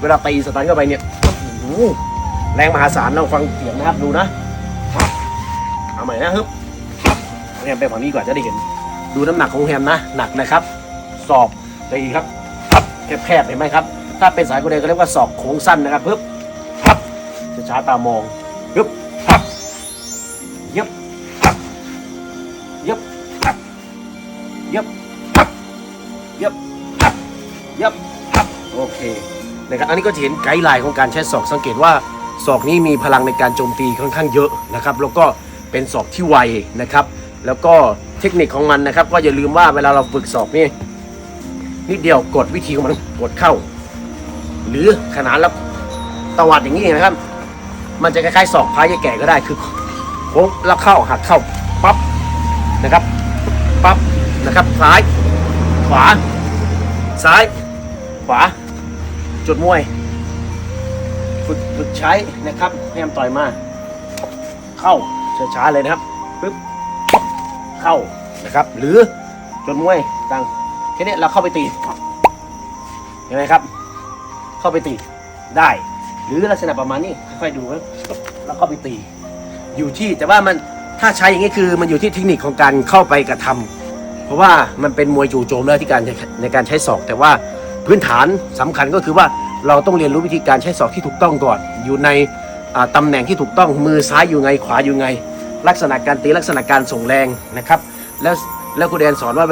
เวลาตีสตันเข้าไปเนี่ยแรงมหาศาลเราฟังเสียงนะครับดูนะเอาใหม่นะฮึบแฮมไปฝั่งนี้ก่อนจะได้เห็น ดูน้ำหนักของแฮมนะหนักนะครับศอกตีครับแคบๆเห็นไหมครับ ถ้าเป็นสายโกเดก็เรียกว่าศอกโค้งสั้นนะครับปึ๊บจะช้าตามองปึ๊บยึบพับยึบพับยึบพับยึบพับยึบพับโอเค นะครับอันนี้ก็จะเห็นไกด์ไลน์ของการใช้ศอกสังเกตว่าศอกนี้มีพลังในการโจมตีค่อนข้างเยอะนะครับแล้วก็เป็นศอกที่ไวนะครับ แล้วก็เทคนิคของมันนะครับ ก็อย่าลืมว่าเวลาเราฝึกศอกนี่นิดเดียวกดวิธีของมันกดเข้า หรือขนาดแล้วตวัดอย่างนี้นะครับ มันจะคล้ายๆศอกพายายแก่ก็ได้คือโค้งแล้วเข้าหักเข้าปั๊บนะครับปั๊บนะครับซ้าย ขวา ซ้าย ขวา จุดมวย ฝึกฝึกใช้นะครับพยายามต่อยมา เข้าช้าๆเลยนะครับปึ๊บเข้านะครับ หรือจุดมวยต่างแค่นี้เราเข้าไปตีเห็นไหมครับ เข้าไปตีได้ หรือลักษณะประมาณนี้ค่อยๆดูนะแล้วเข้าไปตี อยู่ที่แต่ว่ามันถ้าใช้อย่างนี้คือมันอยู่ที่เทคนิคของการเข้าไปกระทำเพราะว่ามันเป็นมวยจู่โจมแล้วที่การในการใช้ศอกแต่ว่า พื้นฐานสำคัญก็คือว่าเราต้องเรียนรู้วิธีการใช้ศอกที่ถูกต้องก่อน อยู่ในตำตำแหน่งที่ถูกต้องมือซ้ายอยู่ไงขวาอยู่ไง ลักษณะการตีลักษณะการส่งแรงนะครับ แล้วแล้วคุณแดนสอนว่า